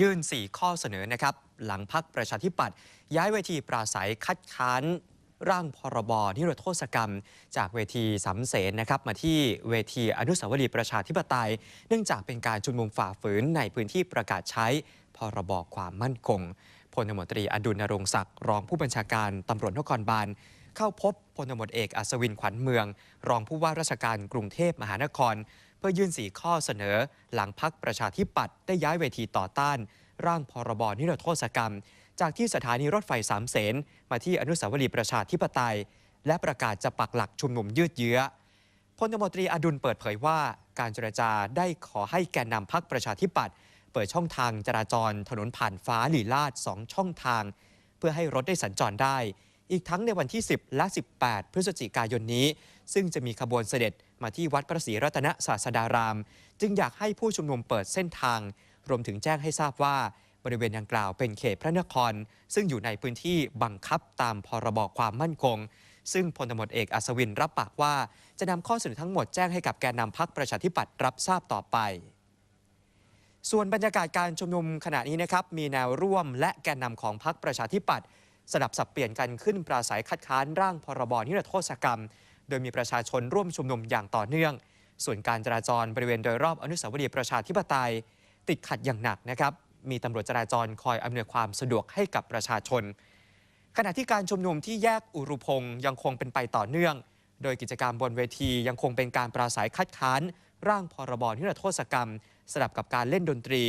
ยื่น 4 ข้อเสนอนะครับ หลังพักประชาธิปัตย์ย้ายเวทีปราศัยคัดค้านร่างพรบนิรโทษกรรม จากเวทีสำเสนนะครับ มาที่เวทีอนุสาวรีย์ประชาธิปไตย เนื่องจากเป็นการชุมนุมฝ่าฝืนในพื้นที่ประกาศใช้พรบความมั่นคงพลตมตรีอดุลนรงศักดิ์รองผู้บัญชาการตำรวจนครบาลเข้าพบพลตมตเอกอัศวินขวัญเมือง รองผู้ว่าราชการกรุงเทพมหานคร เพื่อยื่นสีข้อเสนอ หลังพักประชาธิปัตย์ได้ย้ายเวทีต่อต้าน ร่างพรบนิรโทษกรรม จากที่สถานีรถไฟสามเสนมาที่อนุสาวรีย์ประชาธิปไตย และประกาศจะปักหลักชุมนุมยืดเยื้อพลตมตรีอดุลเปิดเผยว่า การเจรจาได้ขอให้แกนนำพักประชาธิปัตย์เปิดช่องทางจราจรถนนผ่านฟ้าหลีลาดสองช่องทาง เพื่อให้รถได้สัญจรได้ อีกทั้งในวันที่ 10 และ 18 พฤศจิกายนนี้ ซึ่งจะมีขบวนเสด็จมาที่วัดพระศรีรัตนศาสดาราม จึงอยากให้ผู้ชุมนุมเปิดเส้นทาง รวมถึงแจ้งให้ทราบว่าบริเวณดังกล่าวเป็นเขตพระนคร ซึ่งอยู่ในพื้นที่บังคับตามพรบความมั่นคง ซึ่งพลตำรวจเอกอัศวินรับปากว่า จะนำข้อเสนอทั้งหมดแจ้งให้กับแกนนำพักประชาธิปัตย์รับทราบต่อไป ส่วนบรรยากาศการชุมนุมขณะนี้นะครับมีแนวร่วมและแกนนำของพรรคประชาธิปัตย์ สลับสับเปลี่ยนกันขึ้นปราศัยคัดค้านร่างพรบนิรโทษกรรม โดยมีประชาชนร่วมชุมนุมอย่างต่อเนื่อง ส่วนการจราจรบริเวณโดยรอบอนุสาวรีย์ประชาธิปไตย ติดขัดอย่างหนักนะครับมีตำรวจจราจรคอยอำนวยความสะดวกให้กับประชาชน ขณะที่การชุมนุมที่แยกอุรุพงศ์ยังคงเป็นไปต่อเนื่อง โดยกิจกรรมบนเวทียังคงเป็นการปราศัยคัดค้าน ร่างพรบนิรโทษกรรม สลับกับการเล่นดนตรี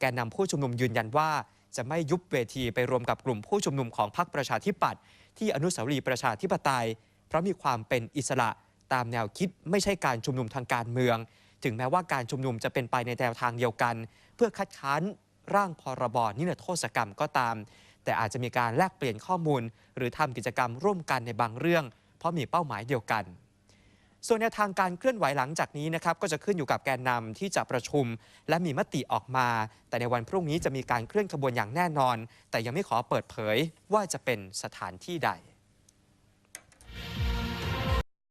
แกนนำผู้ชุมนุมยืนยันว่า จะไม่ยุบเวทีไปรวมกับกลุ่มผู้ชุมนุมของพรรคประชาธิปัตย์ที่อนุสาวรีย์ประชาธิปไตย เพราะมีความเป็นอิสระตามแนวคิดไม่ใช่การชุมนุมทางการเมือง ถึงแม้ว่าการชุมนุมจะเป็นไปในแนวทางเดียวกัน เพื่อคัดค้านร่างพรบนิรโทษกรรมก็ตาม แต่อาจจะมีการแลกเปลี่ยนข้อมูล หรือทำกิจกรรมร่วมกันในบางเรื่อง เพราะมีเป้าหมายเดียวกัน ส่วนแนวทางการเคลื่อนไหวหลังจากนี้นะครับก็จะขึ้นอยู่กับแกนนำที่จะประชุม และมีมติออกมา แต่ในวันพรุ่งนี้จะมีการเคลื่อนขบวนอย่างแน่นอน แต่ยังไม่ขอเปิดเผยว่าจะเป็นสถานที่ใด